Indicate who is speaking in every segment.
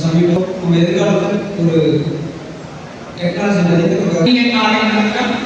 Speaker 1: சமீபம் எதிர்காலத்தில் ஒரு டெக்னாலஜி
Speaker 2: மதிப்பு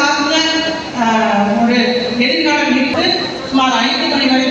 Speaker 2: சார்ந்த ஒரு எதிர்காலம் இருந்து சுமார் ஐந்து மணி வரை